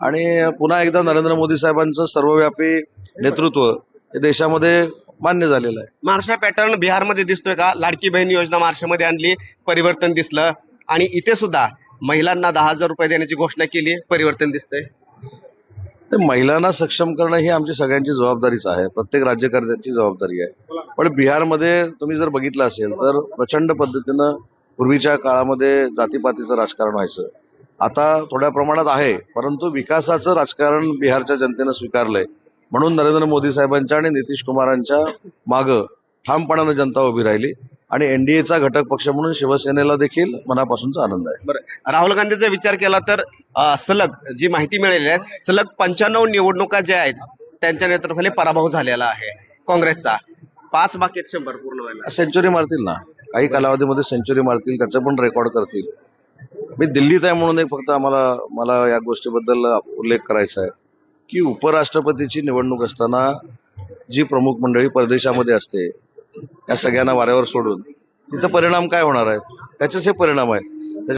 आणि पुन्हा एकदा नरेंद्र मोदी साहेबांचं सर्वव्यापी नेतृत्व हे देशामध्ये मान्य झालेलं आहे. महाराष्ट्र पॅटर्न बिहारमध्ये दिसतोय का? लाडकी बहीण योजना महाराष्ट्रामध्ये आणली परिवर्तन दिसलं. आणि इथे सुद्धा महिलांना दहा हजार रुपये देण्याची घोषणा केली परिवर्तन दिसतंय. ते महिलांना सक्षम करणं ही आमची सगळ्यांची जबाबदारीच आहे. प्रत्येक राज्यकर्त्यांची जबाबदारी आहे. पण बिहारमध्ये तुम्ही जर बघितलं असेल तर प्रचंड पद्धतीनं पूर्वीच्या काळामध्ये जातीपातीचं राजकारण व्हायचं. आता थोड्या प्रमाणात आहे परंतु विकासाचं राजकारण बिहारच्या जनतेनं स्वीकारलंय. म्हणून नरेंद्र मोदी साहेबांच्या आणि नितीश कुमारांच्या मागं ठामपणानं जनता उभी राहिली आणि एनडीएचा घटक पक्ष म्हणून शिवसेनेला देखील मनापासूनचा आनंद आहे. बरं. राहुल गांधीचा विचार केला तर सलग जी माहिती मिळालेली आहे सलग पंच्याण्णव निवडणुका ज्या आहेत त्यांच्या नेतृत्वाखाली पराभव झालेला आहे काँग्रेसचा. पाच बाकीत शंभर पूर्ण सेंचुरी मारतील ना? काही कालावधीमध्ये सेंचुरी मारतील त्याचं पण रेकॉर्ड करतील. मी दिल्लीत आहे म्हणून एक फक्त आम्हाला मला या गोष्टीबद्दल उल्लेख करायचा आहे. की उपराष्ट्रपतीची निवडणूक असताना जी प्रमुख मंडळी परदेशामध्ये असते या सगळ्यांना वाऱ्यावर सोडून तिथं परिणाम काय होणार आहेत? त्याचेच हे परिणाम आहेत.